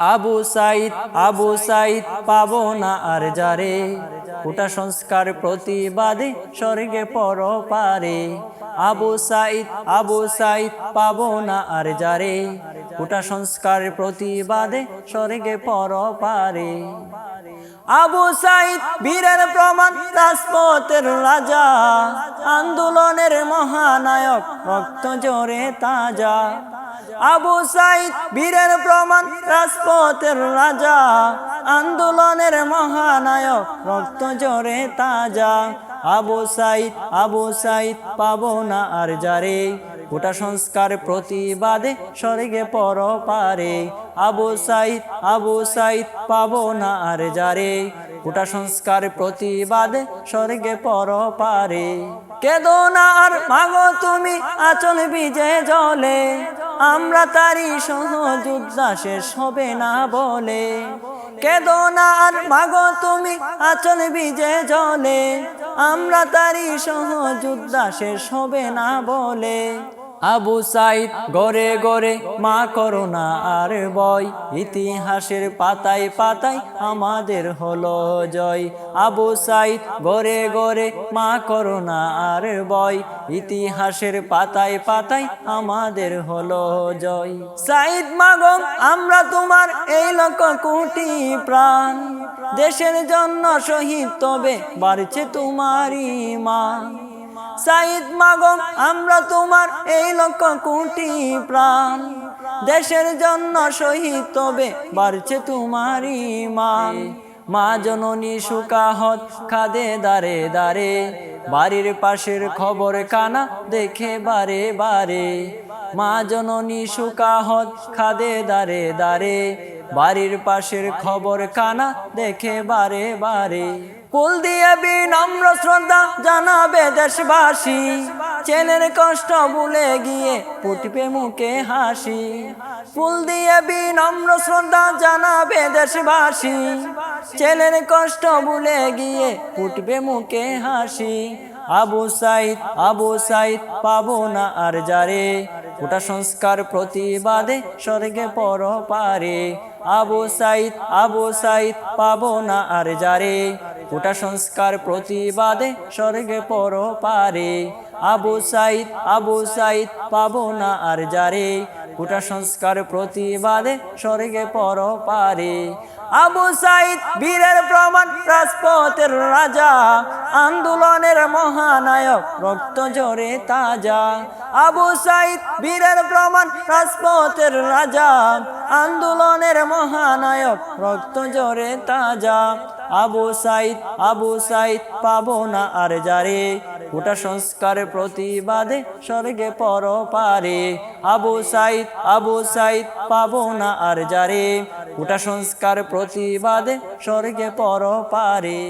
আবু সাইদ আবু সাইদ পাবো না আর যারে। ওটা সংস্কার প্রতিবাদে স্বর্গে পর পারে আবু সাইদ আবু সাইদ পাবো না আর যারে। ওটা সংস্কার প্রতিবাদে স্বর্গে পর পারে আবু সাইদ বীরের প্রমাণ, রাজপথের রাজা। আন্দোলনের মহানায়ক, রক্ত জোরে তাজা। আবু সাইদ বীরের প্রমাণ, রাজপথের রাজা, আন্দোলনের মহানায়ক, রক্ত জোরে তাজা। আবু সাইদ আবু সাইদ পাবো না আর যারে। গোটা সংস্কার প্রতিবাদে স্বর্গে পর পারে আবু সাইদ আবু সাইদ পাবো না আর যারে। গোটা সংস্কার প্রতিবাদে স্বর্গে পর পারে কেদো না আর মাগো তুমি আচল বিজে জলে। আমরা তারি সহযোদ্ধা, শেষ হবে না বলে। কেদো না আর মাগো তুমি, আচল বিজে জলে। আমরা তারি সহযোদ্ধা, শেষ হবে না বলে। আবু সাইদ গড়ে গড়ে, মা করোনা আর বয় ইতিহাসের পাতায় পাতায় আমাদের হলো জয়। আবু সাইদ গড়ে গড়ে, মা করোনা আর বয় ইতিহাসের পাতায় পাতায় আমাদের হলো জয়। সাইদ মাগম আমরা তোমার এই লক্ষ কোটি প্রাণ। দেশের জন্য শহীদ তবে বাড়ছে তোমারই মা সাইদ মাগম আমরা তোমার এই লক্ষ কোটি প্রাণ। দেশের জন্য শহীদ তবে বাড়ছে তোমারই মান। মা জননী সুকাহত খাদে দারে দারে বাড়ির পাশের খবর কানা দেখে বারে বারে। মা জননী সুকাহত খাদে দারে দারে বাড়ির পাশের খবর কানা দেখে বারে বারে। কুল দিয়ে বিনম্র শ্রদ্ধা জানাবে দেশবাসী। ছেলের কষ্ট ভুলে গিয়ে ফুটবে মুখে হাসি। ফুল দিয়ে বিনম্র শ্রদ্ধা জানাবে দেশবাসী। ছেলের কষ্ট ভুলে গিয়ে ফুটবে মুখে হাসি। আবু সাইদ আবু সাইদ, পাবো না আর যারে। ওটা সংস্কার প্রতিবাদে স্বর্গে পর পারে আবু সাইদ আবু সাইদ, পাবো না আর যারে। ওটা সংস্কার প্রতিবাদে স্বর্গে পর পারে আবু সাইদ আবু সাইদ, পাবো না আর যারে। ওটা সংস্কার প্রতিবাদে স্বর্গে পর পারে আবু সাইদ, বীরের প্রমাণ, রাজপথের রাজা। আন্দোলনের মহানায়ক, রক্ত জোরে তাজা। আবু সাইদ, বীরের প্রমাণ, রাজপথের রাজা। আন্দোলনের মহানায়ক, রক্ত জোরে তাজা। আবু সাইদ আবু সাইদ পাবো না আর যারে। ওটা সংস্কার প্রতিবাদে স্বর্গে পর পারে আবু সাইদ আবু সাইদ পাবো না আর যারে। ওটা সংস্কার প্রতিবাদে স্বর্গে পর পারে